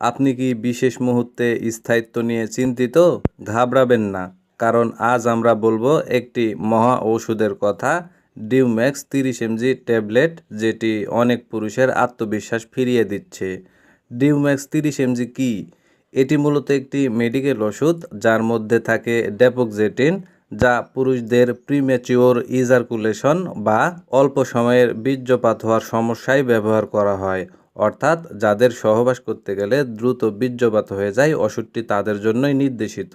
আপনি কি বিশেষ মুহূর্তে স্থায়িত্ব নিয়ে চিন্তিত? ঘাবড়াবেন না, কারণ আজ আমরা বলব একটি মহা ঔষধের কথা, ডিউম্যাক্স তিরিশ এমজি ট্যাবলেট, যেটি অনেক পুরুষের আত্মবিশ্বাস ফিরিয়ে দিচ্ছে। ডিউম্যাক্স তিরিশ এমজি কী? এটি মূলত একটি মেডিকেল ওষুধ, যার মধ্যে থাকে ডেপোক্সেটিন, যা পুরুষদের প্রিম্যাচিওর ইজারকুলেশন বা অল্প সময়ের বীর্যপাত হওয়ার সমস্যায় ব্যবহার করা হয়। অর্থাৎ যাদের সহবাস করতে গেলে দ্রুত বীর্যপাত হয়ে যায় ওষুধটি তাদের জন্যই নির্দেশিত।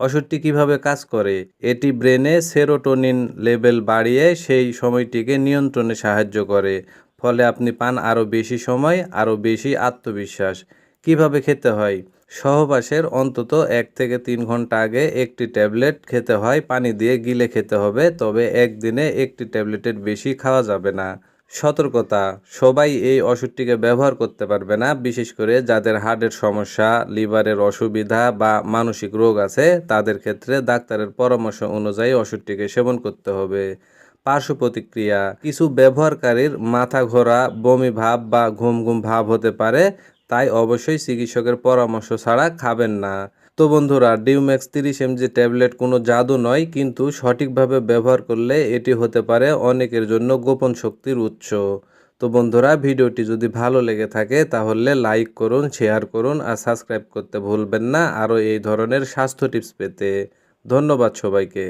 ওষুধটি কীভাবে কাজ করে? এটি ব্রেনে সেরোটোনিন লেভেল বাড়িয়ে সেই সময়টিকে নিয়ন্ত্রণে সাহায্য করে, ফলে আপনি পান আরও বেশি সময়, আরও বেশি আত্মবিশ্বাস। কীভাবে খেতে হয়? সহবাসের অন্তত এক থেকে তিন ঘণ্টা আগে একটি ট্যাবলেট খেতে হয়, পানি দিয়ে গিলে খেতে হবে, তবে একদিনে একটি ট্যাবলেটের বেশি খাওয়া যাবে না। সতর্কতা। সবাই এই ওষুধটিকে ব্যবহার করতে পারবে না, বিশেষ করে যাদের হার্টের সমস্যা, লিভারের অসুবিধা বা মানসিক রোগ আছে, তাদের ক্ষেত্রে ডাক্তারের পরামর্শ অনুযায়ী ওষুধটিকে সেবন করতে হবে। পার্শ্ব প্রতিক্রিয়া, কিছু ব্যবহারকারীর মাথা ঘোরা, বমি ভাব বা ঘুম ঘুম ভাব হতে পারে, তাই অবশ্যই চিকিৎসকের পরামর্শ ছাড়া খাবেন না। তো বন্ধুরা ডিউম্যাক্স তিরিশ এমজি ট্যাবলেট কোনো জাদু নয়, কিন্তু সঠিকভাবে ব্যবহার করলে এটি হতে পারে অনেকের জন্য গোপন শক্তির উৎস। তো বন্ধুরা, ভিডিওটি যদি ভালো লেগে থাকে, তাহলে লাইক করুন শেয়ার করুন আর সাবস্ক্রাইব করতে ভুলবেন না। আরও এই ধরনের স্বাস্থ্য টিপস পেতে। ধন্যবাদ সবাইকে।